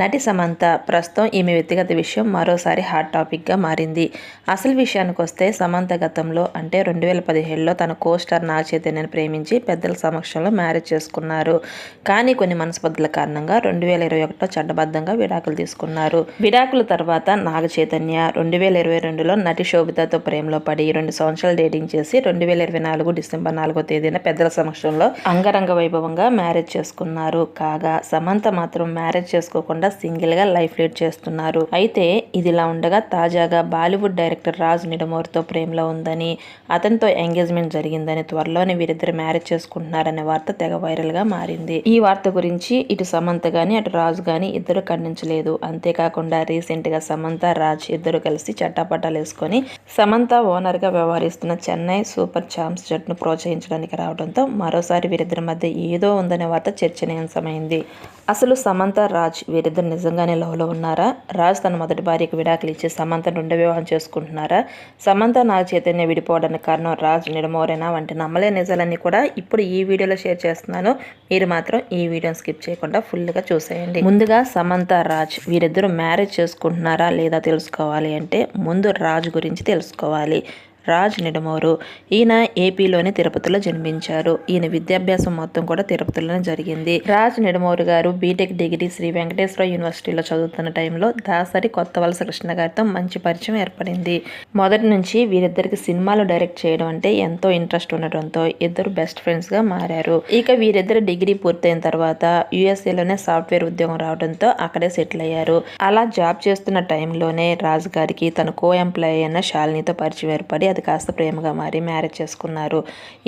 నటి సమంత ప్రస్తుతం ఈమె వ్యక్తిగత విషయం మరోసారి హాట్ టాపిక్గా మారింది. అసలు విషయానికి వస్తే సమంత గతంలో అంటే రెండు వేల పదిహేడులో తన కోస్టార్ నాగ చైతన్యను ప్రేమించి పెద్దల సమక్షంలో మ్యారేజ్ చేసుకున్నారు. కానీ కొన్ని మనస్పర్ధల కారణంగా రెండు వేల ఇరవై ఒకటిలో చట్టబద్ధంగా విడాకులు తీసుకున్నారు. విడాకుల తర్వాత నాగ చైతన్య రెండు వేల ఇరవై రెండులో నటి శోభితతో ప్రేమలో పడి రెండు సంవత్సరాలు డేటింగ్ చేసి రెండు వేల ఇరవై నాలుగు డిసెంబర్ నాలుగో తేదీన పెద్దల సమక్షంలో అంగరంగ వైభవంగా మ్యారేజ్ చేసుకున్నారు. కాగా సమంత మాత్రం మ్యారేజ్ చేసుకోకుండా సింగిల్గా లైఫ్ లీడ్ చేస్తున్నారు. అయితే ఇదిలా ఉండగా తాజాగా బాలీవుడ్ డైరెక్టర్ రాజ్ నిడమోర్తో ప్రేమలో ఉందని అతనితో ఎంగేజ్మెంట్ జరిగిందని త్వరలోనే వీరిద్దరు మ్యారేజ్ చేసుకుంటున్నారనే వార్త తెగ వైరల్గా మారింది. ఈ వార్త గురించి ఇటు సమంత గాని అటు రాజు గాని ఇద్దరు ఖండించలేదు. అంతేకాకుండా రీసెంట్గా సమంత రాజ్ ఇద్దరు కలిసి చట్టాపట్టాలు వేసుకొని సమంత ఓనర్గా వ్యవహరిస్తున్న చెన్నై సూపర్ ఛాంప్స్ జట్టును ప్రోత్సహించడానికి రావడంతో మరోసారి వీరిద్దరి మధ్య ఏదో ఉందనే వార్త చర్చనీయాంశమైంది. అసలు సమంత రాజ్ వీరిద్దరు నిజంగానే లవ్లో ఉన్నారా? రాజ్ తన మొదటి భార్యకు విడాకులు ఇచ్చి సమంత రెండో వివాహం చేసుకుంటున్నారా? సమంత నాగ చైతన్య విడిపోవడానికి కారణం రాజ్ నిడమోరేనా? వంటి నమ్మలే నిజాలన్నీ కూడా ఇప్పుడు ఈ వీడియోలో షేర్ చేస్తున్నాను. మీరు మాత్రం ఈ వీడియోని స్కిప్ చేయకుండా ఫుల్గా చూసేయండి. ముందుగా సమంత రాజ్ వీరిద్దరూ మ్యారేజ్ చేసుకుంటున్నారా లేదా తెలుసుకోవాలి అంటే ముందు రాజ్ గురించి తెలుసుకోవాలి. రాజ్ నిడమోరు. ఈయన ఏపీలోని తిరుపతిలో జన్మించారు. ఈయన విద్యాభ్యాసం మొత్తం కూడా తిరుపతిలోనే జరిగింది. రాజ్ నిడమోరు గారు బీటెక్ డిగ్రీ శ్రీ వెంకటేశ్వర యూనివర్సిటీలో చదువుతున్న టైంలో దాసరి కొత్త వలస కృష్ణ గారితో మంచి పరిచయం ఏర్పడింది. మొదటి నుంచి వీరిద్దరికి సినిమాలు డైరెక్ట్ చేయడం అంటే ఎంతో ఇంట్రెస్ట్ ఉండటంతో ఇద్దరు బెస్ట్ ఫ్రెండ్స్గా మారారు. ఇక వీరిద్దరు డిగ్రీ పూర్తయిన తర్వాత యుఎస్ఏలోనే సాఫ్ట్వేర్ ఉద్యోగం రావడంతో అక్కడే సెటిల్ అయ్యారు. అలా జాబ్ చేస్తున్న టైంలోనే రాజు గారికి తన కో ఎంప్లాయీ అయిన శాలినితో పరిచయం ఏర్పడి అది కాస్త ప్రేమగా మారి మ్యారేజ్ చేసుకున్నారు.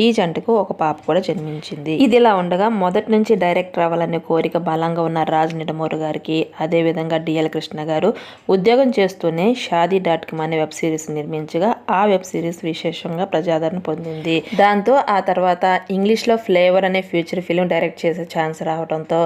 ఈ జంటకు ఒక పాప కూడా జన్మించింది. ఇది ఇలా ఉండగా మొదటి నుంచి డైరెక్టర్ అవ్వాలనే కోరిక బలంగా ఉన్న రాజ్ నిడమూరు గారికి అదేవిధంగా డిఎల్ కృష్ణ గారు ఉద్యోగం చేస్తూనే షాదీ డాట్ కామ్ అనే వెబ్ సిరీస్ నిర్మించగా ఆ వెబ్ సిరీస్ విశేషంగా ప్రజాదరణ పొందింది. దాంతో ఆ తర్వాత ఇంగ్లీష్లో ఫ్లేవర్ అనే ఫ్యూచర్ ఫిలిం డైరెక్ట్ చేసే ఛాన్స్ రావడంతో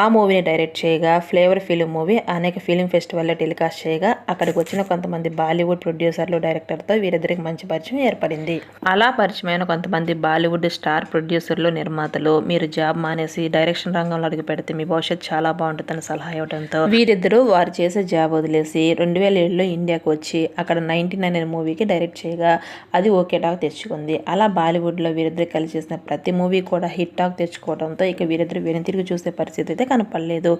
ఆ మూవీని డైరెక్ట్ చేయగా ఫ్లేవర్ ఫిలిం మూవీ అనేక ఫిలిం ఫెస్టివల్లో టెలికాస్ట్ చేయగా అక్కడికి వచ్చిన కొంతమంది బాలీవుడ్ ప్రొడ్యూసర్లు డైరెక్టర్తో వీరిద్దరికి మంచి పరిచయం ఏర్పడింది. అలా పరిచయమైన కొంతమంది బాలీవుడ్ స్టార్ ప్రొడ్యూసర్లు నిర్మాతలు మీరు జాబ్ మానేసి డైరెక్షన్ రంగంలో అడుగు పెడితే మీ భవిష్యత్తు చాలా బాగుంటుందని సలహా ఇవ్వడంతో వీరిద్దరూ వారు చేసే జాబ్ వదిలేసి రెండు వేల ఏడులో ఇండియాకు వచ్చి అక్కడ నైన్టీ నైన్ అనే మూవీకి డైరెక్ట్ చేయగా అది ఓకే టాక్ తెచ్చుకుంది. అలా బాలీవుడ్లో వీరిద్దరు కలిసి చేసిన ప్రతి మూవీ కూడా హిట్ టాక్ తెచ్చుకోవడంతో ఇక వీరిద్దరు వెనుతిరిగి చూసే పరిస్థితి అయితే కనపడలేదు.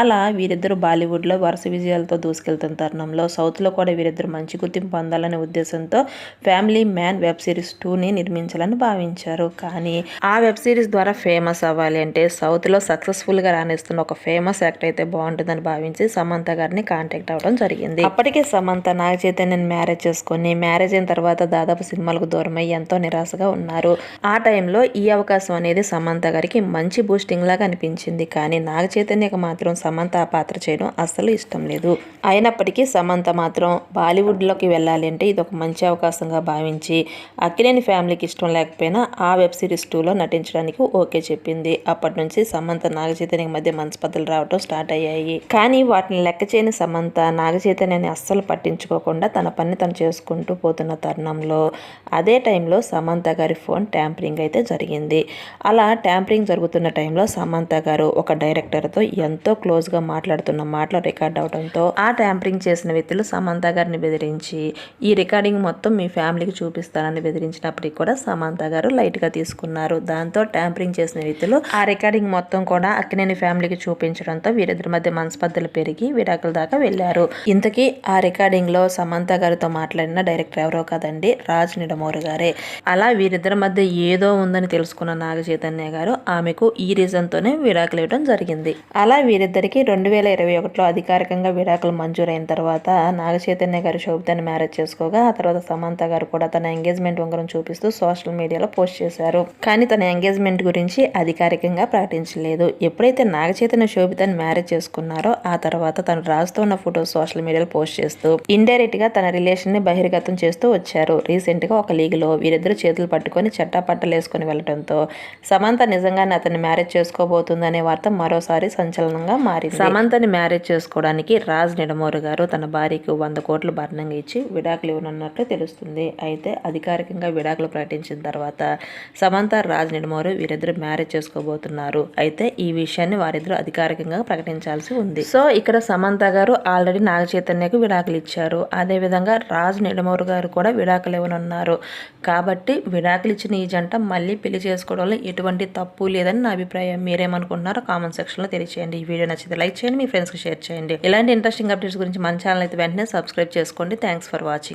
అలా వీరిద్దరు బాలీవుడ్లో వరుస విజయాలతో దూసుకెళ్తున్న తరుణంలో సౌత్లో కూడా వీరిద్దరు మంచి గుర్తింపు పొందాలనే ఉద్దేశంతో ఫ్యామిలీ మ్యాన్ వెబ్ సిరీస్ టూని నిర్మించాలని భావించారు. కానీ ఆ వెబ్ సిరీస్ ద్వారా ఫేమస్ అవ్వాలి అంటే సౌత్లో సక్సెస్ఫుల్గా రాణిస్తున్న ఒక ఫేమస్ యాక్టర్ అయితే బాగుంటుందని భావించి సమంత గారిని కాంటాక్ట్ అవ్వడం జరిగింది. అప్పటికే సమంత నాగ చైతన్యని మ్యారేజ్ చేసుకొని మ్యారేజ్ అయిన తర్వాత దాదాపు సినిమాలకు దూరమై ఎంతో నిరాశగా ఉన్నారు. ఆ టైంలో ఈ అవకాశం అనేది సమంత గారికి మంచి బూస్టింగ్ లాగా అనిపించింది. కానీ నాగ చైతన్యకు మాత్రం సమంత ఆ పాత్ర చేయడం అస్సలు ఇష్టం లేదు. అయినప్పటికీ సమంత మాత్రం బాలీవుడ్లోకి వెళ్ళాలి అంటే ఇది ఒక మంచి అవకాశంగా భావించి అక్కినేని ఫ్యామిలీకి ఇష్టం లేకపోయినా ఆ వెబ్ సిరీస్ టూలో నటించడానికి ఓకే చెప్పింది. అప్పటి నుంచి సమంత నాగచైతన్య మధ్య మనస్పర్ధలు రావడం స్టార్ట్ అయ్యాయి. కానీ వాటిని లెక్క చేయని సమంత నాగచైతన్యాన్ని అస్సలు పట్టించుకోకుండా తన పని తను చేసుకుంటూ పోతున్న తరుణంలో అదే టైంలో సమంత గారి ఫోన్ ట్యాంపరింగ్ అయితే జరిగింది. అలా ట్యాంపరింగ్ జరుగుతున్న టైంలో సమంత గారు ఒక డైరెక్టర్తో ఎంతో క్లోజ్గా మాట్లాడుతున్న మాటలు రికార్డ్ అవడంతో ఆ ట్యాంపరింగ్ చేసిన వ్యక్తులు సమంత గారిని బెదిరించి ఈ రికార్డింగ్ మొత్తం మీ ఫ్యామిలీకి చూపిస్తానని బెదిరించినప్పటికీ కూడా సమంత గారు లైట్గా తీసుకున్నారు. దాంతో ట్యాంపరింగ్ చేసిన వ్యక్తులు ఆ రికార్డింగ్ మొత్తం కూడా అక్కినేని ఫ్యామిలీకి చూపించడంతో వీరిద్దరి మధ్య మనస్పర్ధలు పెరిగి విడాకుల దాకా వెళ్ళారు. ఇంతకీ ఆ రికార్డింగ్లో సమంత గారితో మాట్లాడిన డైరెక్టర్ ఎవరో కదండి? రాజ్ నిడమోరు గారే. అలా వీరిద్దరి మధ్య ఏదో ఉందని తెలుసుకున్న నాగ చైతన్య గారు ఆమెకు ఈ రీజన్ తోనే విడాకులు ఇవ్వడం జరిగింది. అలా వీరిద్దరికి రెండు వేల ఇరవై ఒకటిలో అధికారికంగా విడాకులు మంజూరైన తర్వాత నాగ చైతన్య గారు శోభితాన్ని మ్యారేజ్ చేసుకోగా ఆ తర్వాత సమంత గారు కూడా తన ఎంగేజ్మెంట్ ఉంగరం చూపిస్తూ సోషల్ మీడియాలో పోస్ట్ చేశారు. కానీ తన ఎంగేజ్మెంట్ గురించి అధికారికంగా ప్రకటించలేదు. ఎప్పుడైతే నాగచైతన్య శోభితని మ్యారేజ్ చేసుకున్నారో ఆ తర్వాత తను రాస్తూ ఉన్న ఫోటో సోషల్ మీడియాలో పోస్ట్ చేస్తూ ఇండైరెక్ట్గా తన రిలేషన్ని బహిర్గతం చేస్తూ వచ్చారు. రీసెంట్గా ఒక లీగ్లో వీరిద్దరు చేతులు పట్టుకొని చట్టా వేసుకొని వెళ్ళడంతో సమంత నిజంగానే అతన్ని మ్యారేజ్ చేసుకోబోతుందనే వార్త మరోసారి సంచలనంగా మారింది. సమంతని మ్యారేజ్ చేసుకోవడానికి రాజ్ నిడమోరు గారు తన భార్యకు వంద కోట్లు భరణంగా ఇచ్చి విడాకులు ఇవ్వనున్నట్లు తెలుస్తుంది. జరిగింది. అయితే అధికారికంగా విడాకులు ప్రకటించిన తర్వాత సమంత రాజ్ నిడమోరు వీరిద్దరు మ్యారేజ్ చేసుకోబోతున్నారు. అయితే ఈ విషయాన్ని వారిద్దరు అధికారికంగా ప్రకటించాల్సి ఉంది. సో ఇక్కడ సమంత గారు ఆల్రెడీ నాగ చైతన్యకు విడాకులు ఇచ్చారు. అదేవిధంగా రాజ్ నిడమోరు గారు కూడా విడాకులు ఇవ్వనున్నారు. కాబట్టి విడాకులు ఇచ్చిన ఈ జంట మళ్ళీ పెళ్ళి చేసుకోవడంలో ఎటువంటి తప్పు లేదని నా అభిప్రాయం. మీరేమనుకుంటున్నారో కామెంట్ సెక్షన్లో తెలియచేయండి. ఈ వీడియో నచ్చితే లైక్ చేయండి మీ ఫ్రెండ్స్కి షేర్ చేయండి. ఇలాంటి ఇంట్రెస్టింగ్ అప్డేట్స్ గురించి మన ఛానల్ అయితే వెంటనే సబ్స్క్రైబ్ చేసుకోండి. Thanks for watching.